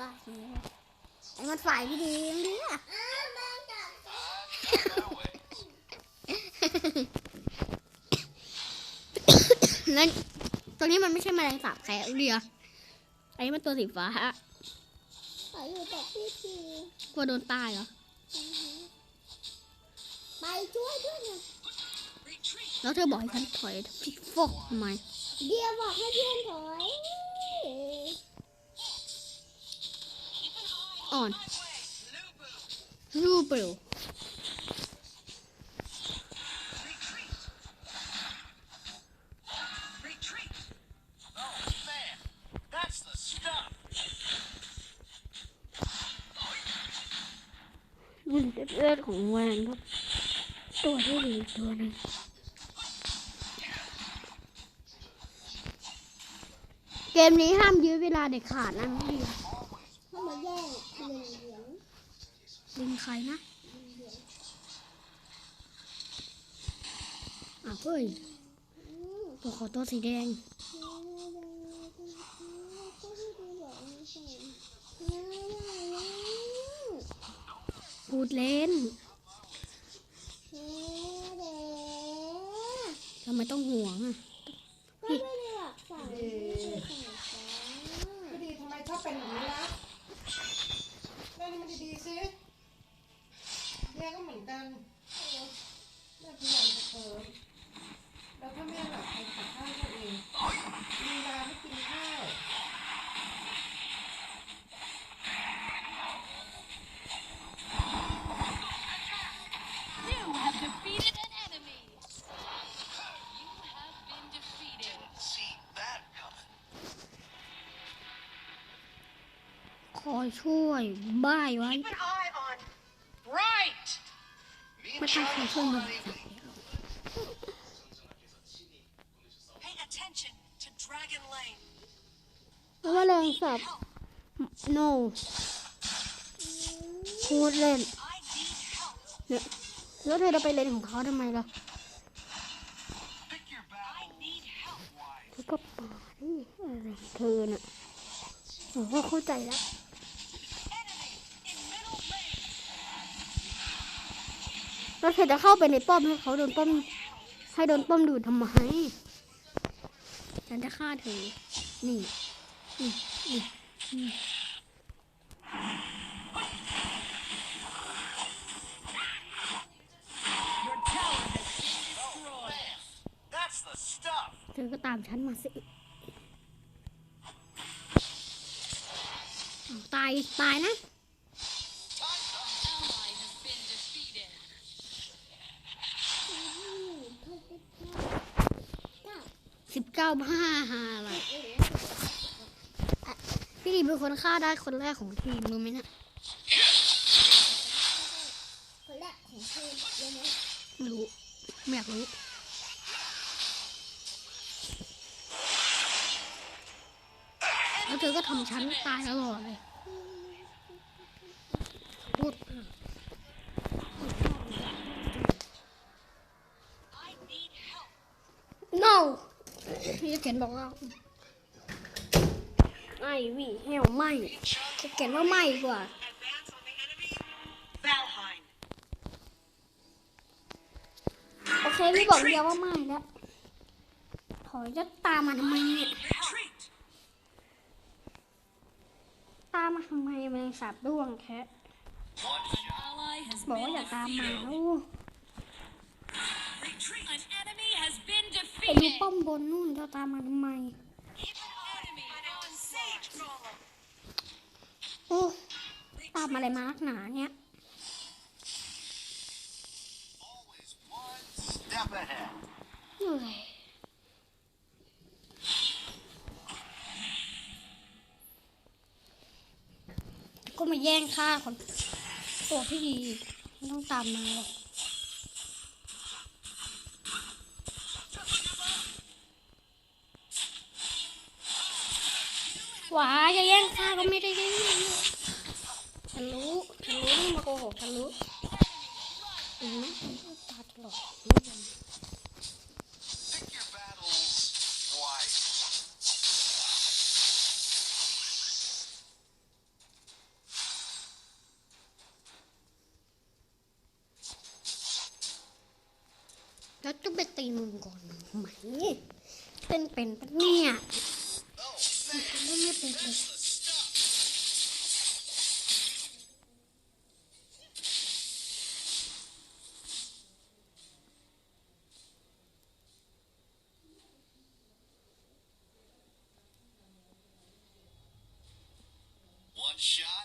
ลายนี้ไอ้มันฝ่ายที่ดีอย่างนี้อะแล้วตัวนี้มันไม่ใช่แมลงสาบแคะเดียวไอ้นี่มันตัวสีฟ้าฮะขออยู่กับพี่ทีกลัวโดนตายเหรอ ไปช่วยด้วยนะแล้วเธอบอกให้ฉันถอยพี่ฟกทำไม เดียวบอกให้เพื่อนถอย อ่อนรูเปลว Retreat! Oh, man, that's the stuff. มันเป็นเลือดของแวงครับตัวที่ดีตัวหนึงเกมนี้ห้ามยื้อเวลาเด็ดขาดนะน้องเดีย เข้ามาแย่งหนึ่งเหรียญ ลิงใครนะอะเฮ้ยตัวขอตัวสีแดงพูดเล่นทำไมต้องห่วงอะ ก็ไม่ได้หลักสั่งไม่ได้สั่งจ้า ก็ดีทำไมชอบเป็นอย่างนี้ล่ะเล่นให้มันดีๆสิ แย่ก็เหมือนกันเออแม่พยายามจะเพิ่มแล้วถ้าแม่หลับใครตักข้าวตัวเองมีเวลาไม่กินข้าว You have defeated an enemy. You have been defeated. Didn't see that coming. คอยช่วยบ้ายไว้ ไม่ and ต้อง Charlie คอยช่วยมัน already. Pay attention to Dragon Lane. เพราะว่าแรงสับ no พูดเล่น I need help. เนี่ยแล้วเธอจะไปเล่นของเขาทำไมล่ะ Pick your I battle need help. wise. เธอก็ป่าดิอะไรของเธอน่ะผมก็เข้าใจแล้ว แล้วเธอจะเข้าไปในป้อมให้เขาโดนป้อม ให้โดนป้อมดูดทำไม ฉันจะฆ่าเธอ นี่ นี่ นี่นี่เธอก็ตามฉันมาสิตาย ตายนะาห้าห้าอะไรอะพี่ดีเป็นคนฆ่าได้คนแรกของทีมรู้ไหมเนะคนแรกของเธอเลยนะไม่รู้ไม่อยากรู้แล้วเธอก็ทำฉันตายตลอดเลยพูด พี่จะเขียนบอกว่าไม่วิเฮลไม่จะเขียนว่าไม่กว่าโอเคพี่บอกเดียวว่าไม่แล้วถอยจะตามมาทำไมเนี่ยตามมาทำไมแมงสาบด้วงแค่ One An ally has บอกว่าอย่าตามมาล้ว been ไปดู defeated. ป้อมบนนู่นจะตามมาทำไมโอ้ตามอะไรมานักหนาเนี่ยเหนื่อยก็มาแย่งฆ่าคนตัวที่ดีไม่ต้องตามมาหรอก นรู้นี่ม One shot,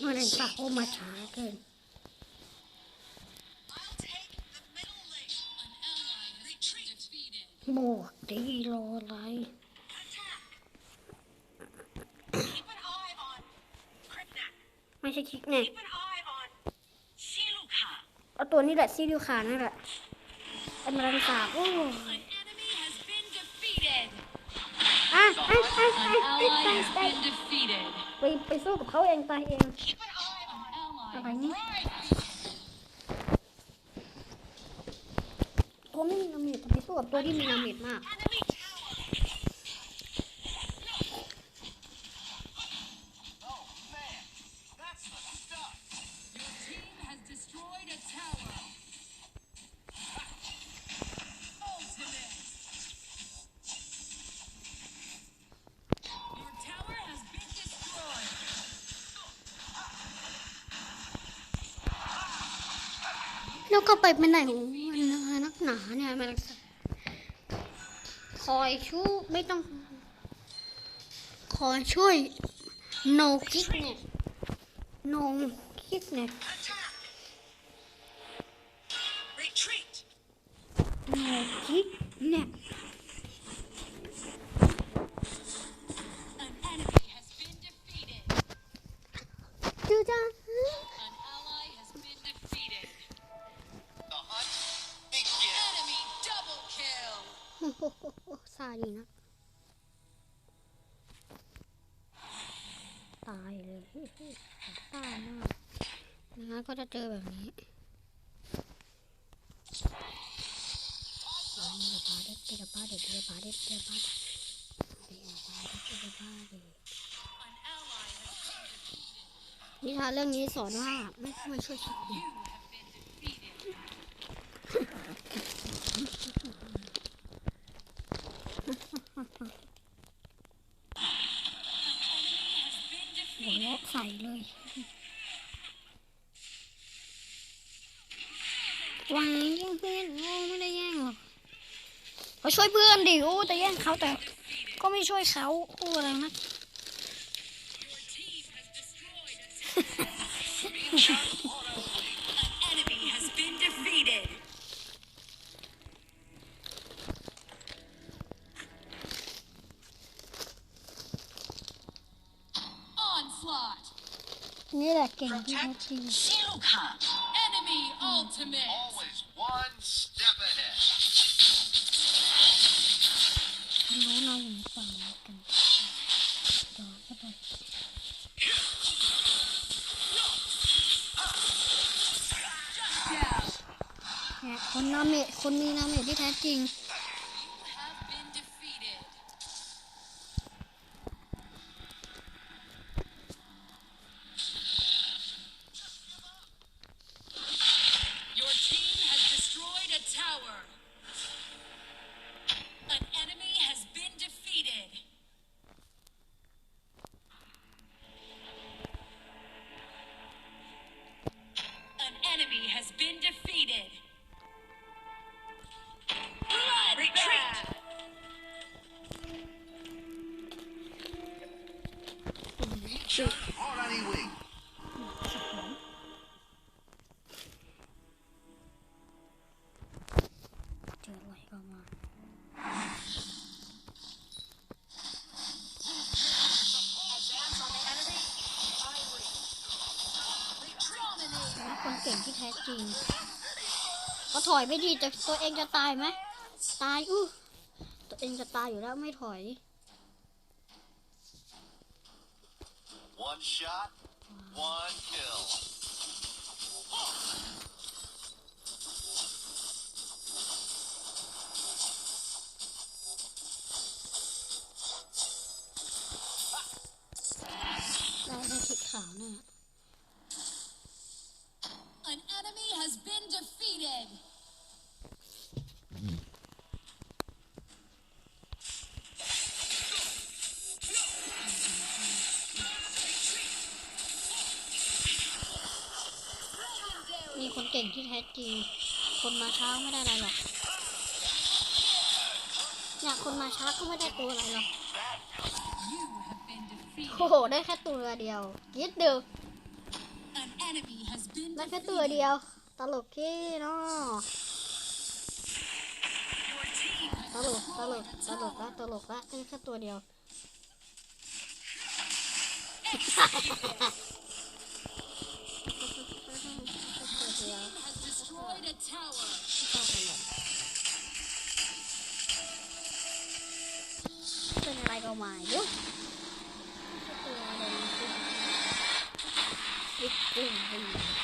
Been defeated. เมื่อไหร่ปากโอมาช้าเกิน I'll take the middle lane. An ally has been defeated. บวกดีรออะไร Attack! Keep an eye on Kripnak. ไม่ใช่คลิกเนี่ย Keep an eye on Shiluka. เอาตัวนี้แหละซีดิวขานั่นแหละไอ้แมลงสาบโอ้ An enemy has been defeated. อะอะอะ An อะ ally ไปไปสู้กับเขาเองตายเองอะไรนี่ตัวไม่มีนาเมจแต่ไปสู้กับตัวที่มีนาเมจมาก กเข้าไปเป็นไหนของมันักหนาเนี่ยมันคอยช่วยไม่ต้อง คอยช่วยโนคิกเนี่ยโนคิกเนี่ยโนคิกเนี่ย โอ้โหซาดีนะ ตายเลยตายมากนะคะก็จะเจอแบบนี้อันนี้ปาเด็ดเด็ดปาเด็ดเด็ดปาเด็ดเด็ดปาเด็ดเด็ดปาเด็ดเด็ดปาเด็ดนิทานเรื่องนี้สอนว่าไม่ควรช่วยสัตว์ You have been หัวเราะใส่เลยวางย่งเพื่อนโอ้ไม่ได้แย่งหรอกเขาช่วยเพื่อนดิโอ้แต่แย่งเขาแต่ ก็ไม่ช่วยเขาโอ้อะไรนะ นี่แหละเก่งที่เขาจริง Shiluka. Enemy ultimate. Always one step ahead. รู้นะอยู่ในฝั่งนี้กันเดี๋ยวก็ไปเนี่ยคนนาเมะคนมีนาเมะที่แท้จริง จุด Already wing. เจออะไรก็มาคนเก่งที่แท้จริงก็ถอยไม่ดีจะตัวเองจะตายไหม ตายอู้ตัวเองจะตายอยู่แล้วไม่ถอย One shot, one kill. ได้ได้ทิศขาวน่ะ แท้จริง คนมาช้าไม่ได้อะไรหรอกเนี่ยคนมาช้าก็ไม่ได้ตัวอะไรหรอก You have been defeated. โอ้โห ได้แค่ตัวเดียวยิดเดียว An enemy has been ได้แค่ตัว defeated. เดียว ตลกที่เนาะ Your team ตลก ตลก ตลกละตลกละได้แค่ตัวเดียวตัวเดียว has destroyed a tower. ชอบ